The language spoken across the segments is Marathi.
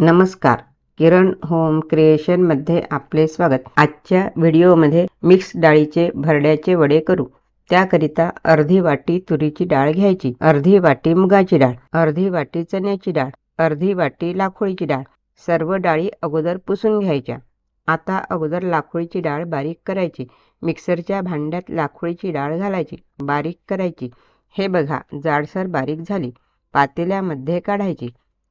नमस्कार. किरण होम क्रिएशनमध्ये आपले स्वागत. आजच्या व्हिडिओमध्ये मिक्स डाळीचे भरड्याचे वडे करू. त्याकरिता अर्धी वाटी तुरीची डाळ घ्यायची. अर्धी वाटी मुगाची डाळ. अर्धी वाटी चण्याची डाळ. अर्धी वाटी लाखोळीची डाळ. सर्व डाळी अगोदर पुसून घ्यायच्या. आता अगोदर लाखोळीची डाळ बारीक करायची. मिक्सरच्या भांड्यात लाखोळीची डाळ घालायची. बारीक करायची. हे बघा जाडसर बारीक झाली. पातेल्यामध्ये काढायची.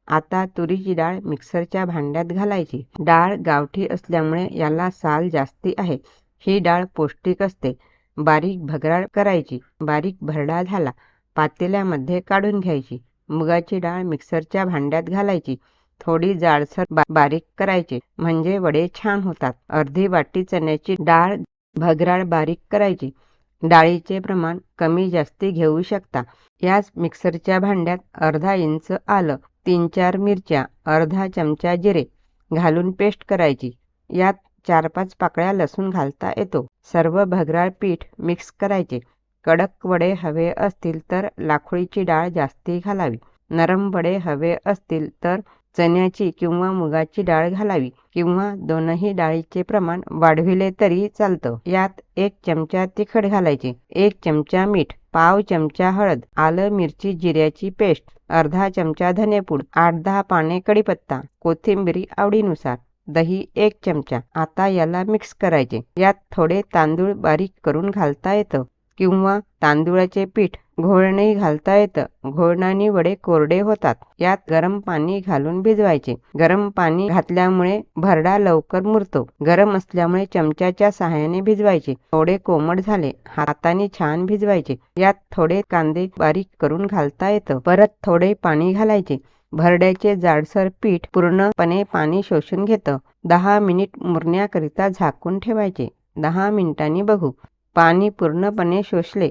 आता तुरीची डाळ मिक्सरच्या भांड्यात घालायची. डाळ गावठी असल्यामुळे याला साल जास्ती आहे. ही डाळ पौष्टिक असते. बारीक भगराळ करायची. बारीक भरडा झाला. पातेल्यामध्ये काढून घ्यायची. मुगाची डाळ मिक्सरच्या भांड्यात घालायची. थोडी जाडसर बा बारीक करायची. म्हणजे वडे छान होतात. अर्धी वाटी चण्याची डाळ भगराळ बारीक करायची. डाळीचे प्रमाण कमी जास्ती घेऊ शकता. याच मिक्सरच्या भांड्यात अर्धा इंच आलं. तीन चार मिरच्या अर्धा चमचा जिरे घालून पेस्ट करायची. यात चार पाच पाकळ्या लसूण घालता येतो. सर्व भगराळ पीठ मिक्स करायचे. कडक वडे हवे असतील तर लाखोळीची डाळ जास्ती घालावी. नरम वडे हवे असतील तर चण्याची किंवा मुगाची डाळ घालावी किंवा दोनही डाळीचे प्रमाण वाढविले तरी चालतं. यात एक चमचा तिखट घालायचे. एक चमचा मीठ पाव चमचा हळद आलं मिरची जिऱ्याची पेस्ट अर्धा चमचा धनेपूड आठ दहा पाने कढीपत्ता कोथिंबिरी आवडीनुसार दही एक चमचा. आता याला मिक्स करायचे. यात थोडे तांदूळ बारीक करून घालता येतं किंवा तांदूळाचे पीठ घोळणेही घालता येतं. घोळणाने वडे कोरडे होतात. यात गरम पाणी घालून भिजवायचे. गरम पाणी घातल्यामुळे भरडा लवकर मुरतो. गरम असल्यामुळे चमच्याच्या सहाय्याने भिजवायचे. थोडे कोमट झाले. हाताने छान भिजवायचे. यात थोडे कांदे बारीक करून घालता येतं. परत थोडे पाणी घालायचे. भरड्याचे जाडसर पीठ पूर्णपणे पाणी शोषून घेतं. दहा मिनिट मुरण्याकरिता झाकून ठेवायचे. दहा मिनिटांनी बघू. पाणी पूर्णपणे शोषले.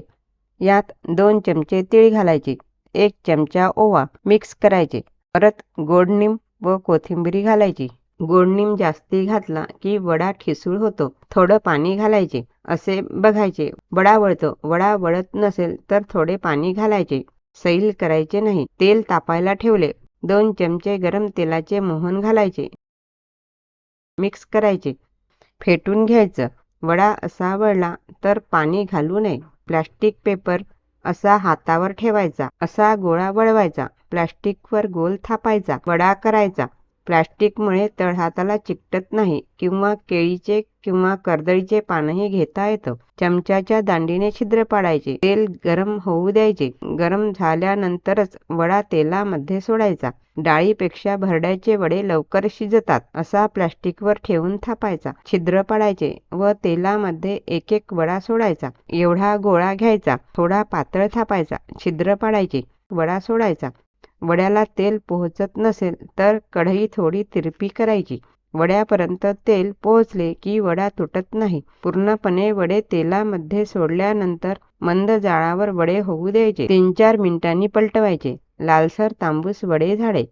यात दोन चमचे तीळ घालायचे एक चमचा ओवा मिक्स करायचे. परत गोडनिम व कोथिंबीरी घालायची. गोडनिम जास्ती घातला की वडा ठिसूळ होतो. थोडं पाणी घालायचे असे बघायचे. वडा वळतो. वडा वळत नसेल तर थोडे पाणी घालायचे. सैल करायचे नाही. तेल तापायला ठेवले. दोन चमचे गरम तेलाचे मोहन घालायचे. मिक्स करायचे. फेटून घ्यायचं. वडा असा वळला तर पाणी घालू नये. प्लॅस्टिक पेपर असा हातावर ठेवायचा असा गोळा वळवायचा प्लॅस्टिकवर गोल थापायचा वडा करायचा. प्लॅस्टिकमुळे तळहाताला चिकटत नाही किंवा केळीचे किंवा कर्दळीचे पानही घेता येतं. चमच्याच्या दांडीने छिद्र पाडायचे. तेल गरम होऊ द्यायचे. गरम झाल्यानंतरच वडा तेलामध्ये सोडायचा. डाळीपेक्षा भरड्याचे वडे लवकर शिजतात असा प्लॅस्टिकवर ठेवून थापायचा. छिद्र पाडायचे व तेलामध्ये एक एक वडा सोडायचा. एवढा गोळा घ्यायचा. थोडा पातळ थापायचा. छिद्र पाडायचे. वडा सोडायचा. वड्याला तेल पोहोचत नसेल तर कढई थोडी तिरपी करायची. वड्यापर्यंत तेल पोहोचले की वडा तुटत नाही. पूर्णपणे वडे तेलामध्ये सोडल्यानंतर मंद जाळावर वडे होऊ द्यायचे. तीन चार मिनिटांनी पलटवायचे. लालसर तांबूस वडे झाडे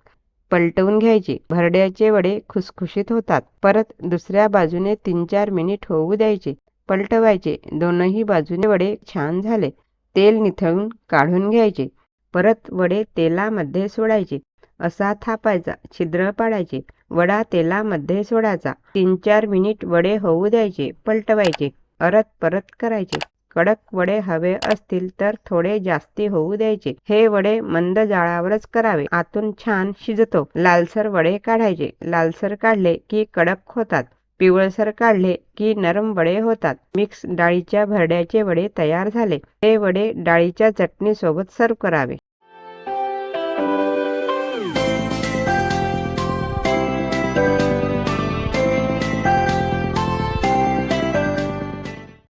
पलटवून घ्यायचे. भरड्याचे वडे खुसखुशीत होतात. परत दुसऱ्या बाजूने तीन चार मिनिट होऊ द्यायचे. पलटवायचे. दोनही बाजूने वडे छान झाले. तेल निथळून काढून घ्यायचे. परत वडे तेलामध्ये सोडायचे. असा थापायचा छिद्र पाडायचे. वडा तेलामध्ये सोडायचा. तीन चार मिनिट वडे होऊ द्यायचे पलटवायचे. परत परत करायचे. कडक वडे हवे असतील तर थोडे जास्ती होऊ द्यायचे. हे वडे मंद जाळावरच करावे. आतून छान शिजतो. लालसर वडे काढायचे. लालसर काढले की कडक होतात. पिवळसर काढले की नरम वडे होतात. मिक्स डाळीच्या भरड्याचे वडे तयार झाले. हे वडे डाळीच्या चटणी सोबत सर्व करावे.